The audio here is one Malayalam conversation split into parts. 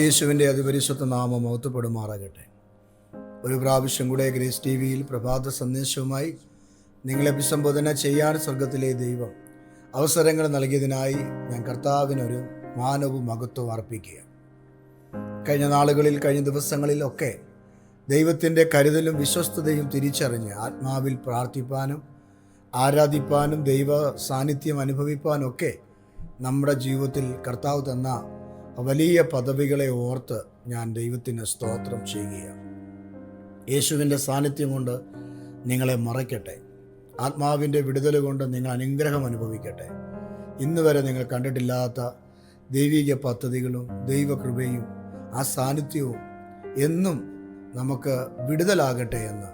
യേശുവിന്റെ അതിപരിശുദ്ധ നാമം മൗത്തപ്പെടുമാറാകട്ടെ ഒരു പ്രാവശ്യം കൂടെ ഗ്രേസ് ടി വിയിൽ പ്രഭാത സന്ദേശവുമായി നിങ്ങളെ അഭിസംബോധന ചെയ്യാൻ സ്വർഗത്തിലെ ദൈവം അവസരങ്ങൾ നൽകിയതിനായി ഞാൻ കർത്താവിനൊരു മാനവും മഹത്വവും അർപ്പിക്കുക കഴിഞ്ഞ നാളുകളിൽ കഴിഞ്ഞ ദിവസങ്ങളിലൊക്കെ ദൈവത്തിന്റെ കരുതലും വിശ്വസ്തതയും തിരിച്ചറിഞ്ഞ് ആത്മാവിൽ പ്രാർത്ഥിപ്പാനും ആരാധിപ്പാനും ദൈവ സാന്നിധ്യം അനുഭവിപ്പാനൊക്കെ നമ്മുടെ ജീവിതത്തിൽ കർത്താവ് തന്ന വലിയ പദവികളെ ഓർത്ത് ഞാൻ ദൈവത്തിന് സ്തോത്രം ചെയ്യുകയാണ്. യേശുവിന്റെ സാന്നിധ്യം കൊണ്ട് നിങ്ങളെ മറയ്ക്കട്ടെ. ആത്മാവിന്റെ വിടുതൽ കൊണ്ട് നിങ്ങൾ അനുഗ്രഹം അനുഭവിക്കട്ടെ. ഇന്ന് വരെ നിങ്ങൾ കണ്ടിട്ടില്ലാത്ത ദൈവിക പദ്ധതികളും ദൈവകൃപയും ആ സാന്നിധ്യവും എന്നും നമുക്ക് വിടുതലാകട്ടെ എന്ന്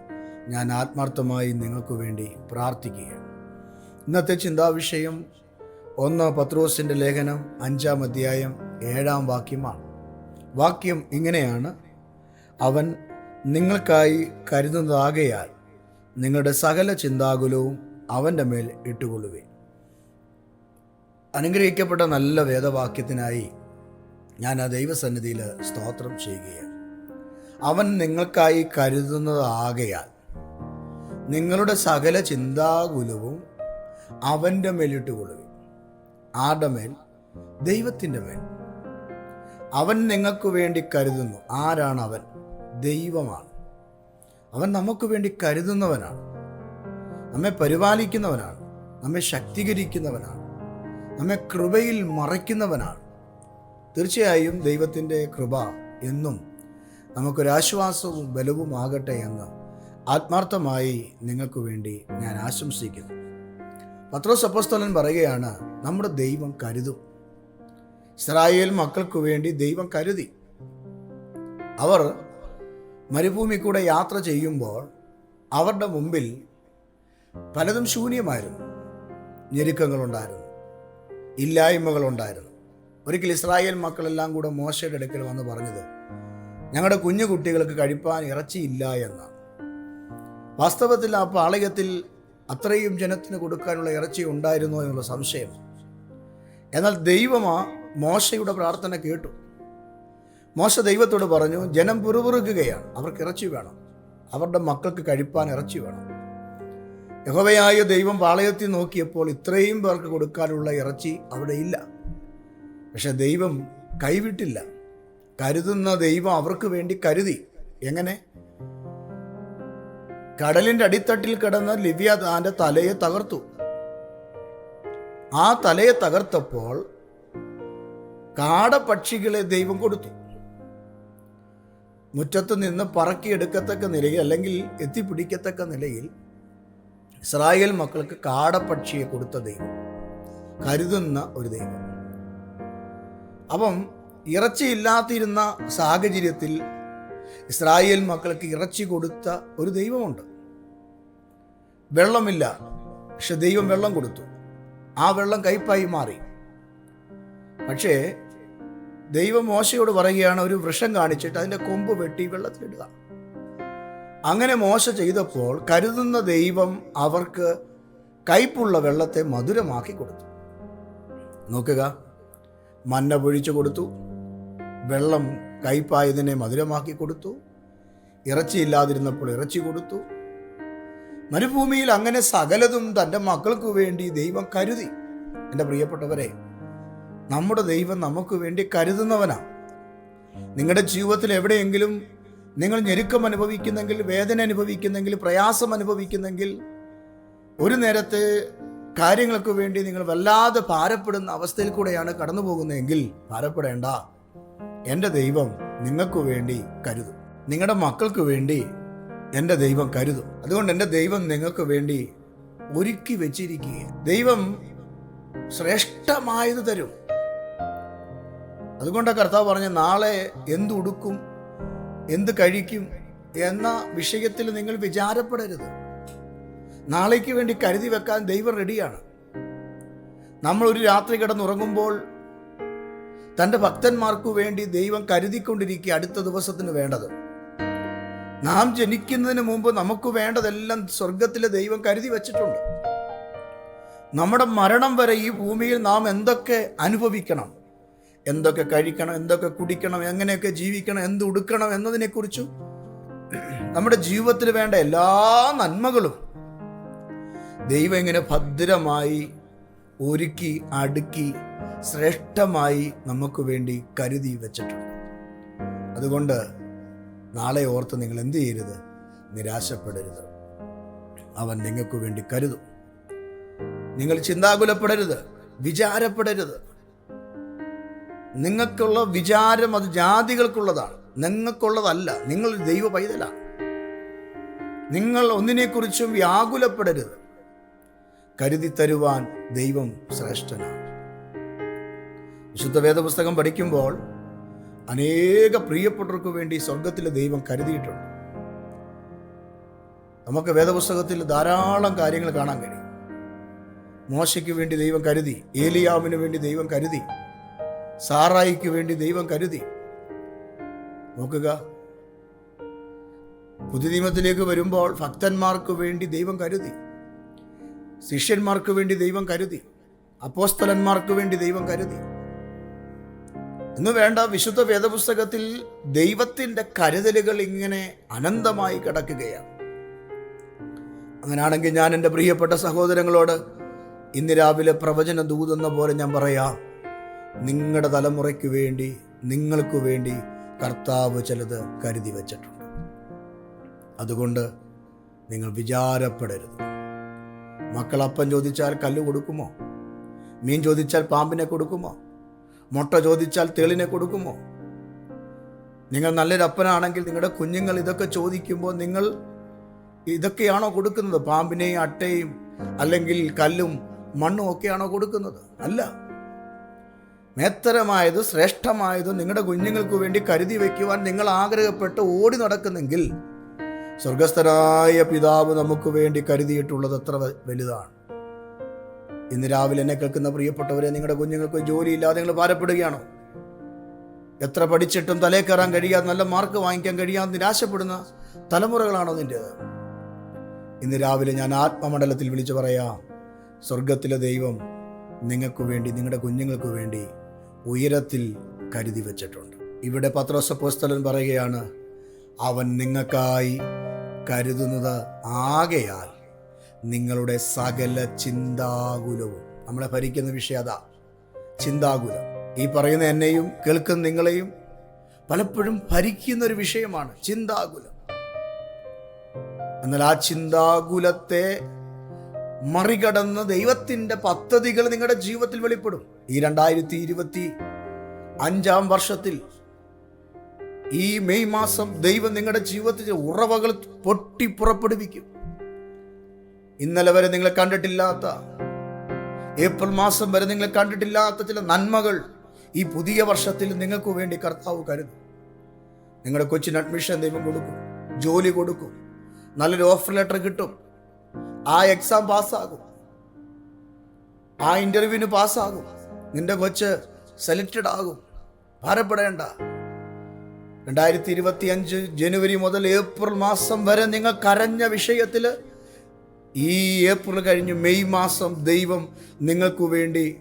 ഞാൻ ആത്മാർത്ഥമായി നിങ്ങൾക്ക് വേണ്ടി പ്രാർത്ഥിക്കുകയാണ്. ഇന്നത്തെ ചിന്താവിഷയം ഒന്ന് പത്രോസിന്റെ ലേഖനം അഞ്ചാം അധ്യായം ഏഴാം വാക്യമാണ്. വാക്യം ഇങ്ങനെയാണ്. അവൻ നിങ്ങൾക്കായി കരുതുന്നതാകയാൽ നിങ്ങളുടെ സകല ചിന്താകുലവും അവന്റെ മേൽ ഇട്ടുകൊള്ളുവേ അനുഗ്രഹിക്കപ്പെട്ട നല്ല വേദവാക്യത്തിനായി ഞാൻ ആ ദൈവസന്നിധിയിൽ സ്തോത്രം ചെയ്യുകയാണ്. അവൻ നിങ്ങൾക്കായി കരുതുന്നതാകയാൽ നിങ്ങളുടെ സകല ചിന്താകുലവും അവന്റെ മേലിട്ടുകൊള്ളുവേ ആരുടെ മേൽ? ദൈവത്തിന്റെ മേൽ. അവൻ നിങ്ങൾക്ക് വേണ്ടി കരുതുന്നു. ആരാണ് അവൻ ദൈവമാണ്. അവൻ നമുക്ക് വേണ്ടി കരുതുന്നവനാണ്. നമ്മെ പരിപാലിക്കുന്നവനാണ്. നമ്മെ ശക്തീകരിക്കുന്നവനാണ്. നമ്മെ കൃപയിൽ മറയ്ക്കുന്നവനാണ്. തീർച്ചയായും ദൈവത്തിന്റെ കൃപ എന്നും നമുക്കൊരാശ്വാസവും ബലവുമാകട്ടെ എന്ന് ആത്മാർത്ഥമായി നിങ്ങൾക്ക് വേണ്ടി ഞാൻ ആശംസിക്കുന്നു. പത്രോസ് അപ്പോസ്തലൻ പറയുകയാണ് നമ്മുടെ ദൈവം കരുതും. ഇസ്രായേൽ മക്കൾക്കു വേണ്ടി ദൈവം കരുതി. അവർ മരുഭൂമി കൂടെ യാത്ര ചെയ്യുമ്പോൾ അവരുടെ മുമ്പിൽ പലതും ശൂന്യമായിരുന്നു. ഞെരുക്കങ്ങളുണ്ടായിരുന്നു. ഇല്ലായ്മകളുണ്ടായിരുന്നു. ഒരിക്കൽ ഇസ്രായേൽ മക്കളെല്ലാം കൂടെ മോശയുടെ അടുക്കൽ വന്ന് പറഞ്ഞത് ഞങ്ങളുടെ കുഞ്ഞു കുട്ടികൾക്ക് കഴിപ്പാൻ ഇറച്ചിയില്ല എന്നാണ്. വാസ്തവത്തിൽ ആ പാളയത്തിൽ അത്രയും ജനത്തിന് കൊടുക്കാനുള്ള ഇറച്ചി ഉണ്ടായിരുന്നോ എന്നുള്ള സംശയം. എന്നാൽ ദൈവമാ മോശയുടെ പ്രാർത്ഥന കേട്ടു. മോശ ദൈവത്തോട് പറഞ്ഞു ജനം പുറുപുറുക്കുകയാണ്. അവർക്ക് ഇറച്ചി വേണം. അവരുടെ മക്കൾക്ക് കഴിപ്പാൻ ഇറച്ചി വേണം. യഹോവയായ ദൈവം പാളയത്തിൽ നോക്കിയപ്പോൾ ഇത്രയും പേർക്ക് കൊടുക്കാനുള്ള ഇറച്ചി അവിടെ ഇല്ല. പക്ഷെ ദൈവം കൈവിട്ടില്ല. കരുതുന്ന ദൈവം അവർക്ക് വേണ്ടി കരുതി. എങ്ങനെ? കടലിന്റെ അടിത്തട്ടിൽ കിടന്ന ലിവ്യ താന്റെ തലയെ തകർത്തു. ആ തലയെ തകർത്തപ്പോൾ കാടപക്ഷികളെ ദൈവം കൊടുത്തു. മുറ്റത്ത് നിന്ന് പറക്കിയെടുക്കത്തക്ക നിലയിൽ അല്ലെങ്കിൽ എത്തിപ്പിടിക്കത്തക്ക നിലയിൽ ഇസ്രായേൽ മക്കൾക്ക് കാടപക്ഷിയെ കൊടുത്ത ദൈവം കരുതുന്ന ഒരു ദൈവം. അപ്പം ഇറച്ചിയില്ലാതിരുന്ന സാഹചര്യത്തിൽ ഇസ്രായേൽ മക്കൾക്ക് ഇറച്ചി കൊടുത്ത ഒരു ദൈവമുണ്ട്. വെള്ളമില്ല പക്ഷെ ദൈവം വെള്ളം കൊടുത്തു. ആ വെള്ളം കയ്പായി മാറി. പക്ഷേ ദൈവം മോശയോട് പറയുകയാണ് ഒരു വൃക്ഷം കാണിച്ചിട്ട് അതിന്റെ കൊമ്പ് വെട്ടി വെള്ളത്തിലിടുക. അങ്ങനെ മോശ ചെയ്തപ്പോൾ കരുതുന്ന ദൈവം അവർക്ക് കയ്പുള്ള വെള്ളത്തെ മധുരമാക്കി കൊടുത്തു. നോക്കുക മന്ന പൊഴിച്ചു കൊടുത്തു വെള്ളം കയ്പായതിനെ മധുരമാക്കി കൊടുത്തു ഇറച്ചിയില്ലാതിരുന്നപ്പോൾ ഇറച്ചി കൊടുത്തു. മരുഭൂമിയിൽ അങ്ങനെ സകലതും തന്റെ മക്കൾക്ക് വേണ്ടി ദൈവം കരുതി. എന്റെ പ്രിയപ്പെട്ടവരെ നമ്മുടെ ദൈവം നമുക്ക് വേണ്ടി കരുതുന്നവനാണ് നിങ്ങളുടെ ജീവിതത്തിൽ എവിടെയെങ്കിലും നിങ്ങൾ ഞെരുക്കം അനുഭവിക്കുന്നെങ്കിൽ വേദന അനുഭവിക്കുന്നെങ്കിൽ പ്രയാസം അനുഭവിക്കുന്നെങ്കിൽ ഒരു നേരത്തെ കാര്യങ്ങൾക്ക് വേണ്ടി നിങ്ങൾ വല്ലാതെ ഭാരപ്പെടുന്ന അവസ്ഥയിൽ കൂടെയാണ് കടന്നു പോകുന്നതെങ്കിൽ ഭാരപ്പെടേണ്ട. എന്റെ ദൈവം നിങ്ങൾക്ക് വേണ്ടി കരുതും. നിങ്ങളുടെ മക്കൾക്ക് വേണ്ടി എന്റെ ദൈവം കരുതും. അതുകൊണ്ട് എന്റെ ദൈവം നിങ്ങൾക്ക് വേണ്ടി ഒരുക്കി വെച്ചിരിക്കുക ദൈവം ശ്രേഷ്ഠമായത് തരും. അതുകൊണ്ട് കർത്താവ് പറഞ്ഞ നാളെ എന്ത് ഉടുക്കും എന്ത് കഴിക്കും എന്ന വിഷയത്തിൽ നിങ്ങൾ വിചാരപ്പെടരുത്. നാളേക്ക് വേണ്ടി കരുതി വെക്കാൻ ദൈവം റെഡിയാണ്. നമ്മൾ ഒരു രാത്രി കിടന്നുറങ്ങുമ്പോൾ തന്റെ ഭക്തന്മാർക്കു വേണ്ടി ദൈവം കരുതിക്കൊണ്ടിരിക്കുക അടുത്ത ദിവസത്തിന് വേണ്ടത്. നാം ജനിക്കുന്നതിന് മുമ്പ് നമുക്ക് വേണ്ടതെല്ലാം സ്വർഗത്തിലെ ദൈവം കരുതി വച്ചിട്ടുണ്ട്. നമ്മുടെ മരണം വരെ ഈ ഭൂമിയിൽ നാം എന്തൊക്കെ അനുഭവിക്കണം? എന്തൊക്കെ കഴിക്കണം എന്തൊക്കെ കുടിക്കണം എങ്ങനെയൊക്കെ ജീവിക്കണം എന്ത് ഉടുക്കണം എന്നതിനെക്കുറിച്ചും നമ്മുടെ ജീവിതത്തിൽ വേണ്ട എല്ലാ നന്മകളും ദൈവം ഇങ്ങനെ ഭദ്രമായി ഒരുക്കി അടുക്കി ശ്രേഷ്ഠമായി നമുക്ക് വേണ്ടി കരുതി വെച്ചിട്ടുണ്ട്. അതുകൊണ്ട് നാളെ ഓർത്ത് നിങ്ങൾ എന്ത് ചെയ്യരുത്? നിരാശപ്പെടരുത്. അവൻ നിങ്ങൾക്ക് വേണ്ടി കരുതും. നിങ്ങൾ ചിന്താകുലപ്പെടരുത് വിചാരപ്പെടരുത്. നിങ്ങൾക്കുള്ള വിചാരം അത് ജാതികൾക്കുള്ളതാണ്. നിങ്ങൾക്കുള്ളതല്ല. നിങ്ങൾ ദൈവ പൈതലാണ്. നിങ്ങൾ ഒന്നിനെക്കുറിച്ചും വ്യാകുലപ്പെടരുത്. കരുതി തരുവാൻ ദൈവം ശ്രേഷ്ഠനാണ്. വിശുദ്ധ വേദപുസ്തകം പഠിക്കുമ്പോൾ അനേക പ്രിയപ്പെട്ടവർക്ക് വേണ്ടി സ്വർഗത്തിലെ ദൈവം കരുതിയിട്ടുണ്ട്. നമുക്ക് വേദപുസ്തകത്തിൽ ധാരാളം കാര്യങ്ങൾ കാണാൻ കഴിയും. മോശയ്ക്ക് വേണ്ടി ദൈവം കരുതി ഏലിയാവിന് വേണ്ടി ദൈവം കരുതി സാറായിക്ക് വേണ്ടി ദൈവം കരുതി. നോക്കുക. പുതുനിയമത്തിലേക്ക് വരുമ്പോൾ ഭക്തന്മാർക്ക് വേണ്ടി ദൈവം കരുതി. ശിഷ്യന്മാർക്ക് വേണ്ടി ദൈവം കരുതി. അപ്പോസ്തലന്മാർക്ക് വേണ്ടി ദൈവം കരുതി. എന്ന് വേണ്ട വിശുദ്ധ വേദപുസ്തകത്തിൽ ദൈവത്തിന്റെ കരുതലുകൾ ഇങ്ങനെ അനന്തമായി കിടക്കുകയാണ്. അങ്ങനെയാണെങ്കിൽ ഞാൻ എന്റെ പ്രിയപ്പെട്ട സഹോദരങ്ങളോട് ഇന്ന് രാവിലെ പ്രവചന ദൂതെന്ന പോലെ ഞാൻ പറയാം. നിങ്ങളുടെ തലമുറയ്ക്ക് വേണ്ടി നിങ്ങൾക്ക് വേണ്ടി കർത്താവ് ചിലത് കരുതി വച്ചിട്ടുണ്ട്. അതുകൊണ്ട് നിങ്ങൾ വിചാരപ്പെടരുത്. മക്കളപ്പൻ ചോദിച്ചാൽ കല്ല് കൊടുക്കുമോ? മീൻ ചോദിച്ചാൽ പാമ്പിനെ കൊടുക്കുമോ? മുട്ട ചോദിച്ചാൽ തേളിനെ കൊടുക്കുമോ? നിങ്ങൾ നല്ലൊരപ്പനാണെങ്കിൽ നിങ്ങളുടെ കുഞ്ഞുങ്ങൾ ഇതൊക്കെ ചോദിക്കുമ്പോൾ നിങ്ങൾ ഇതൊക്കെയാണോ കൊടുക്കുന്നത്? പാമ്പിനെയും അട്ടയും അല്ലെങ്കിൽ കല്ലും മണ്ണും ഒക്കെയാണോ കൊടുക്കുന്നത്? അല്ല. മേത്തരമായത് ശ്രേഷ്ഠമായത് നിങ്ങളുടെ കുഞ്ഞുങ്ങൾക്ക് വേണ്ടി കരുതി വയ്ക്കുവാൻ നിങ്ങൾ ആഗ്രഹപ്പെട്ട് ഓടി നടക്കുന്നെങ്കിൽ സ്വർഗസ്ഥരായ പിതാവ് നമുക്ക് വേണ്ടി കരുതിയിട്ടുള്ളത് എത്ര വലുതാണ്. ഇന്ന് രാവിലെ എന്നെ കേൾക്കുന്ന പ്രിയപ്പെട്ടവരെ നിങ്ങളുടെ കുഞ്ഞുങ്ങൾക്ക് ജോലിയില്ലാതെ നിങ്ങൾ ഭാരപ്പെടുകയാണോ? എത്ര പഠിച്ചിട്ടും തലേ കയറാൻ കഴിയാതെ നല്ല മാർക്ക് വാങ്ങിക്കാൻ കഴിയാതെ നിരാശപ്പെടുന്ന തലമുറകളാണോ നിന്റേത്? ഇന്ന് രാവിലെ ഞാൻ ആത്മമണ്ഡലത്തിൽ വിളിച്ചു പറയാം സ്വർഗത്തിലെ ദൈവം നിങ്ങൾക്ക് വേണ്ടി നിങ്ങളുടെ കുഞ്ഞുങ്ങൾക്ക് വേണ്ടി ഉയരത്തിൽ കരുതി വച്ചിട്ടുണ്ട്. ഇവിടെ പത്രോസപ്പോസ്തലൻ പറയുകയാണ് അവൻ നിങ്ങൾക്കായി കരുതുന്നത് ആകയാൽ നിങ്ങളുടെ സകല ചിന്താകുലവും നമ്മളെ ഭരിക്കുന്ന വിഷയം അതാ ചിന്താകുലം. ഈ പറയുന്ന എന്നെയും കേൾക്കുന്ന നിങ്ങളെയും പലപ്പോഴും ഭരിക്കുന്ന ഒരു വിഷയമാണ് ചിന്താകുലം. എന്നാൽ ആ ചിന്താകുലത്തെ മറികടന്ന് ദൈവത്തിന്റെ പദ്ധതികൾ നിങ്ങളുടെ ജീവിതത്തിൽ വെളിപ്പെടും. ഈ രണ്ടായിരത്തി ഇരുപത്തി അഞ്ചാം വർഷത്തിൽ ഈ മെയ് മാസം ദൈവം നിങ്ങളുടെ ജീവിതത്തിൽ ഉറവകൾ പൊട്ടി പുറപ്പെടുവിക്കും. ഇന്നലെ വരെ നിങ്ങൾ കണ്ടിട്ടില്ലാത്ത ഏപ്രിൽ മാസം വരെ നിങ്ങൾ കണ്ടിട്ടില്ലാത്ത ചില നന്മകൾ ഈ പുതിയ വർഷത്തിൽ നിങ്ങൾക്ക് വേണ്ടി കർത്താവ് കരുതും. നിങ്ങളുടെ കൊച്ചിന് അഡ്മിഷൻ ദൈവം കൊടുക്കും ജോലി കൊടുക്കും നല്ലൊരു ഓഫർ ലെറ്റർ കിട്ടും. ആ എക്സാം പാസ്സാകും. ആ ഇന്റർവ്യൂവിന് പാസ്സാകും. നിന്റെ കൊച്ച് സെലക്റ്റഡ് ആകും. ഭാരപ്പെടേണ്ട. രണ്ടായിരത്തി ഇരുപത്തി അഞ്ച് ജനുവരി മുതൽ ഏപ്രിൽ മാസം വരെ നിങ്ങൾ കരഞ്ഞ വിഷയത്തിൽ ഈ ഏപ്രിൽ കഴിഞ്ഞ് മെയ് മാസം ദൈവം നിങ്ങൾക്ക് വേണ്ടി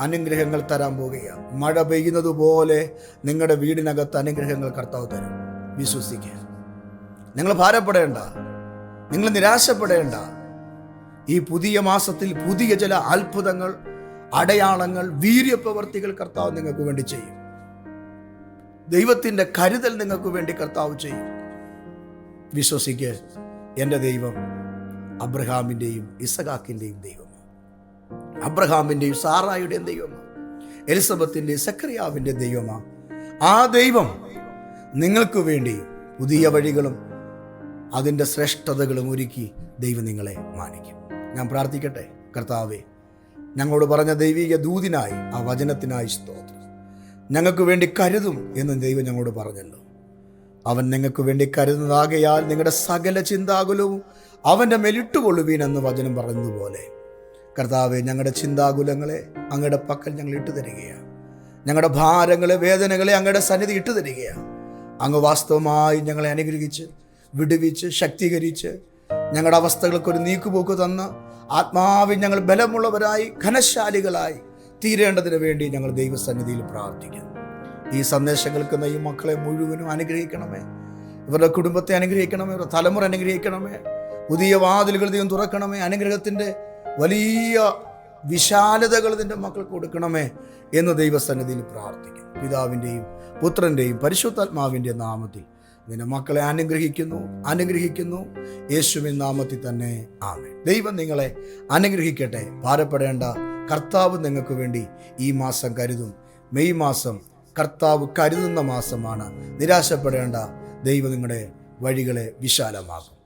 അനുഗ്രഹങ്ങൾ തരാൻ പോവുകയാണ്. മഴ പെയ്യുന്നത് പോലെ നിങ്ങളുടെ വീടിനകത്ത് അനുഗ്രഹങ്ങൾ കർത്താവ് തരും. വിശ്വസിക്കുക. നിങ്ങൾ ഭാരപ്പെടേണ്ട. നിങ്ങൾ നിരാശപ്പെടേണ്ട. ഈ പുതിയ മാസത്തിൽ പുതിയ ചില അത്ഭുതങ്ങൾ അടയാളങ്ങൾ വീര്യപ്രവർത്തികൾ കർത്താവ് നിങ്ങൾക്ക് വേണ്ടി ചെയ്യും. ദൈവത്തിന്റെ കരുതൽ നിങ്ങൾക്ക് വേണ്ടി കർത്താവ് ചെയ്യും. വിശ്വസിക്ക് എന്റെ ദൈവം അബ്രഹാമിന്റെയും ഇസഖാക്കിന്റെയും ദൈവം അബ്രഹാമിന്റെയും സാറായുടെയും ദൈവമാണ് എലിസബത്തിന്റെ സക്രിയാവിന്റെ ദൈവമാണ് ആ ദൈവം നിങ്ങൾക്ക് വേണ്ടി പുതിയ വഴികളും അതിന്റെ ശ്രേഷ്ഠതകളും ഒരുക്കി ദൈവം നിങ്ങളെ മാനിക്കും. ഞാൻ പ്രാർത്ഥിക്കട്ടെ? കർത്താവെ ഞങ്ങളോട് പറഞ്ഞ ദൈവിക ദൂതിനായി ആ വചനത്തിനായി സ്തോത്രം. ഞങ്ങൾക്ക് വേണ്ടി കരുതും എന്ന് ദൈവം ഞങ്ങളോട് പറഞ്ഞല്ലോ. അവൻ നിങ്ങൾക്ക് വേണ്ടി കരുതുന്നതാകയാൽ നിങ്ങളുടെ സകല ചിന്താകുലവും അവന്റെ മേലിട്ടുകൊള്ളുവീൻ എന്ന് വചനം പറഞ്ഞതുപോലെ കർത്താവെ ഞങ്ങളുടെ ചിന്താകുലങ്ങളെ അങ്ങയുടെ പക്കൽ ഞങ്ങൾ ഇട്ടു തരികയാണ് ഞങ്ങളുടെ ഭാരങ്ങളെ വേദനകളെ അങ്ങയുടെ സന്നിധി ഇട്ടു തരികയാണ് അങ്ങ് വാസ്തവമായി ഞങ്ങളെ അനുഗ്രഹിച്ച് വിടുവിച്ച് ശക്തീകരിച്ച് ഞങ്ങളുടെ അവസ്ഥകൾക്ക് ഒരു നീക്കുപോക്ക് തന്ന് ആത്മാവിൽ ഞങ്ങൾ ബലമുള്ളവരായി ഘനശാലികളായി തീരേണ്ടതിന് വേണ്ടി ഞങ്ങൾ ദൈവസന്നിധിയിൽ പ്രാർത്ഥിക്കുന്നു. ഈ സന്ദേശം കേൾക്കുന്ന ഈ മക്കളെ മുഴുവനും അനുഗ്രഹിക്കണമേ. ഇവരുടെ കുടുംബത്തെ അനുഗ്രഹിക്കണമേ ഇവരുടെ തലമുറ അനുഗ്രഹിക്കണമേ. പുതിയ വാതിലുകൾ ദൈവം തുറക്കണമേ അനുഗ്രഹത്തിന്റെ വലിയ വിശാലതകൾ ഇതിന്റെ മക്കൾക്ക് കൊടുക്കണമേ എന്ന് ദൈവസന്നിധിയിൽ പ്രാർത്ഥിക്കും പിതാവിന്റെയും പുത്രന്റെയും പരിശുദ്ധാത്മാവിന്റെ നാമത്തിൽ നിന്റെ മക്കളെ അനുഗ്രഹിക്കുന്നു അനുഗ്രഹിക്കുന്നു. യേശുവിൻ നാമത്തിൽ തന്നെ ആമേ ദൈവം നിങ്ങളെ അനുഗ്രഹിക്കട്ടെ. ഭാരപ്പെടേണ്ട കർത്താവ് നിങ്ങൾക്ക് വേണ്ടി ഈ മാസം കരുതും. മെയ് മാസം കർത്താവ് കരുതുന്ന മാസമാണ്. നിരാശപ്പെടേണ്ട ദൈവം നിങ്ങളുടെ വഴികളെ വിശാലമാകും